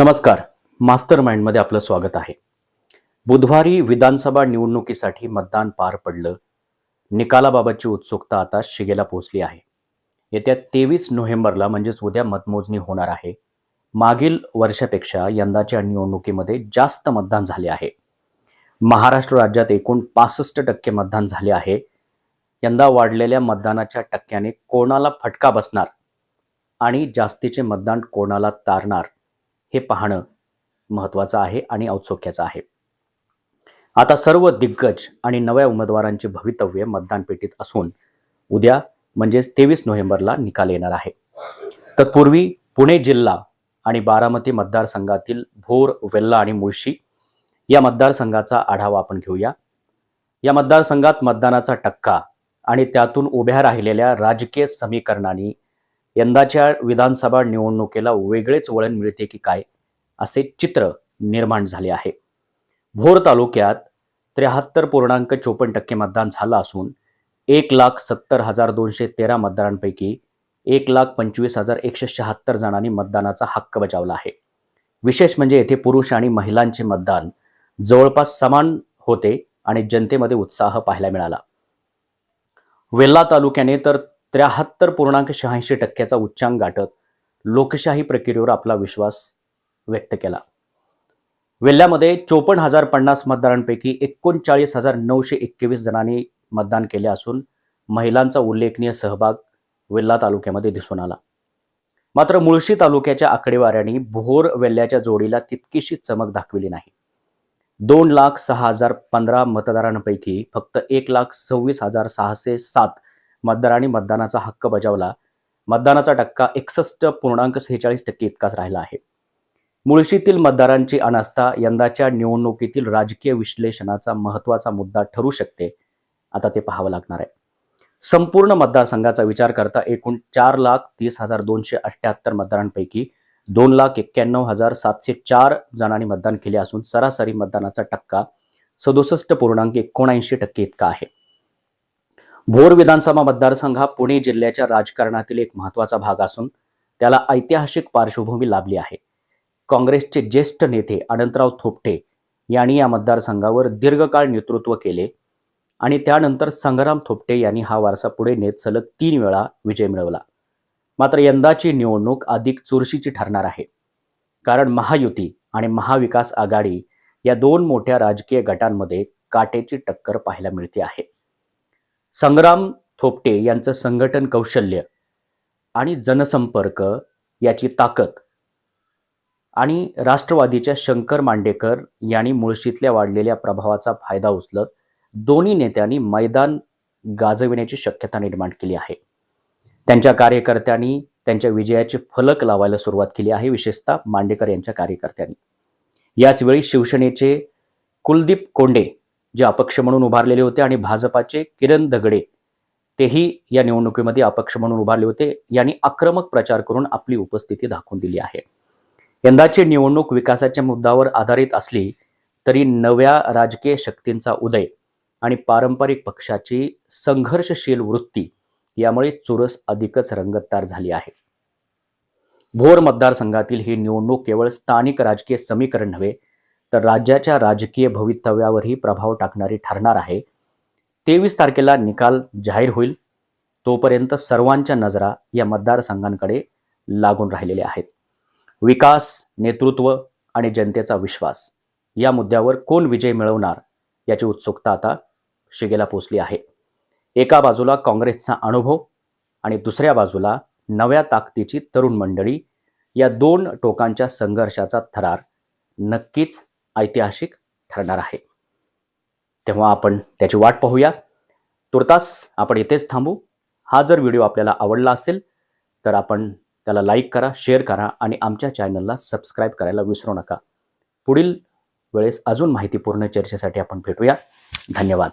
नमस्कार. मास्टर माइंडमध्ये आपलं स्वागत आहे. बुधवारी विधानसभा निवडणुकीसाठी मतदान पार पडलं. निकालाबाबतची उत्सुकता आता शिगेला पोहोचली आहे. येत्या तेवीस नोव्हेंबरला म्हणजेच उद्या मतमोजणी होणार आहे. मागील वर्षापेक्षा यंदाच्या निवडणुकीमध्ये जास्त मतदान झाले आहे. महाराष्ट्र राज्यात एकूण पासष्ट टक्के मतदान झाले आहे. यंदा वाढलेल्या मतदानाच्या टक्क्याने कोणाला फटका बसणार आणि जास्तीचे मतदान कोणाला तारणार हे पाहणं महत्त्वाचं आहे आणि औत्सुक्याचं आहे. आता सर्व दिग्गज आणि नव्या उमेदवारांचे भवितव्य मतदान पेटीत असून उद्या म्हणजेच तेवीस नोव्हेंबरला निकाल येणार आहे. तत्पूर्वी पुणे जिल्हा आणि बारामती मतदारसंघातील भोर वेल्ला आणि मुळशी या मतदारसंघाचा आढावा आपण घेऊया. या मतदारसंघात मतदानाचा टक्का आणि त्यातून उभ्या राहिलेल्या राजकीय समीकरणांनी यंदाच्या विधानसभा निवडणुकीला वेगळेच वळण मिळते की काय असे चित्र निर्माण झाले आहे. भोर तालुक्यात त्र्याहत्तर पूर्णांक चोपन्न टक्के मतदान झालं असून एक लाख सत्तर हजार दोनशे तेरा मतदारांपैकी एक लाख पंचवीस हजार एकशे शहात्तर जणांनी मतदानाचा हक्क बजावला आहे. विशेष म्हणजे येथे पुरुष आणि महिलांचे मतदान जवळपास समान होते आणि जनतेमध्ये उत्साह पाहायला मिळाला. वेल्ला तालुक्याने तर त्र्याहत्तर पूर्णांक शहाऐंशी टक्क्याचा उच्चांक गाठत लोकशाही प्रक्रियेवर आपला विश्वास व्यक्त केला. वेल्ल्यामध्ये चोपन्न हजार पन्नास मतदारांपैकी एकोणचाळीस हजार नऊशे एकवीस जणांनी मतदान केले असून महिलांचा उल्लेखनीय सहभाग वेल्ला तालुक्यामध्ये दिसून आला. मात्र मुळशी तालुक्याच्या आकडेवाऱ्यांनी भोर वेल्ल्याच्या जोडीला तितकीशी चमक दाखविली नाही. दोन लाख सहा हजार पंधरा मतदारांपैकी फक्त एक लाख सव्वीस हजार सहाशे सात मतदारांनी मतदानाचा हक्क बजावला. मतदानाचा टक्का एकसष्ट पूर्णांक सेहेचाळीस टक्के इतकाच राहिला आहे. मुळशीतील मतदारांची अनास्था यंदाच्या निवडणुकीतील राजकीय विश्लेषणाचा महत्त्वाचा मुद्दा ठरू शकते आता ते पाहावं लागणार आहे. संपूर्ण मतदारसंघाचा विचार करता एकूण चार लाख तीस हजार दोनशे अठ्ठ्याहत्तर मतदारांपैकी दोन लाख एक्क्याण्णव हजार सातशे चार जणांनी मतदान केले असून सरासरी मतदानाचा टक्का सदुसष्ट पूर्णांक एकोणऐंशी टक्के इतका आहे. भोर विधानसभा मतदारसंघ हा पुणे जिल्ह्याच्या राजकारणातील एक महत्त्वाचा भाग असून त्याला ऐतिहासिक पार्श्वभूमी लाभली आहे. काँग्रेसचे ज्येष्ठ नेते अनंतराव थोपटे यांनी या मतदारसंघावर दीर्घकाळ नेतृत्व केले आणि त्यानंतर संग्राम थोपटे यांनी हा वारसा पुढे नेत सलग तीन वेळा विजय मिळवला. मात्र यंदाची निवडणूक अधिक चुरशीची ठरणार आहे. कारण महायुती आणि महाविकास आघाडी या दोन मोठ्या राजकीय गटांमध्ये काटेची टक्कर पाहायला मिळते आहे. संग्राम थोपटे यांचं संघटन कौशल्य आणि जनसंपर्क याची ताकद आणि राष्ट्रवादीच्या शंकर मांडेकर यांनी मुळशीतल्या वाढलेल्या प्रभावाचा फायदा उचलत दोन्ही नेत्यांनी मैदान गाजविण्याची शक्यता निर्माण केली आहे. त्यांच्या कार्यकर्त्यांनी त्यांच्या विजयाचे फलक लावायला सुरुवात केली आहे विशेषतः मांडेकर यांच्या कार्यकर्त्यांनी. याच वेळी शिवसेनेचे कुलदीप कोंडे जे अपक्ष म्हणून उभारलेले होते आणि भाजपाचे किरण दगडे तेही या निवडणुकीमध्ये अपक्ष म्हणून उभारले होते. यांनी आक्रमक प्रचार करून आपली उपस्थिती दाखवून दिली आहे. यंदाची निवडणूक विकासाच्या मुद्द्यावर आधारित असली तरी नव्या राजकीय शक्तींचा उदय आणि पारंपरिक पक्षाची संघर्षशील वृत्ती यामुळे चुरस अधिकच रंगतदार झाली आहे. भोर मतदारसंघातील ही निवडणूक केवळ स्थानिक राजकीय समीकरण नव्हे तर राज्याच्या राजकीय भवितव्यावरही प्रभाव टाकणारी ठरणार आहे. तेवीस तारखेला निकाल जाहीर होईल. तोपर्यंत सर्वांच्या नजरा या मतदारसंघांकडे लागून राहिलेल्या आहेत. विकास नेतृत्व आणि जनतेचा विश्वास या मुद्द्यावर कोण विजय मिळवणार याची उत्सुकता आता शिगेला पोचली आहे. एका बाजूला काँग्रेसचा अनुभव आणि दुसऱ्या बाजूला नव्या ताकदीची तरुण मंडळी या दोन टोकांच्या संघर्षाचा थरार नक्कीच ऐतिहासिक ठरणार आहे. तेव्हा आपण त्याची वाट पाहूया. तुर्तास आपण इथेच थांबू. हा जर व्हिडिओ आपल्याला आवडला असेल तर आपण त्याला लाईक करा शेअर करा आणि आमच्या चॅनलला सबस्क्राईब करायला विसरू नका. पुढील वेळेस अजून माहितीपूर्ण चर्चेसाठी आपण भेटूया. धन्यवाद.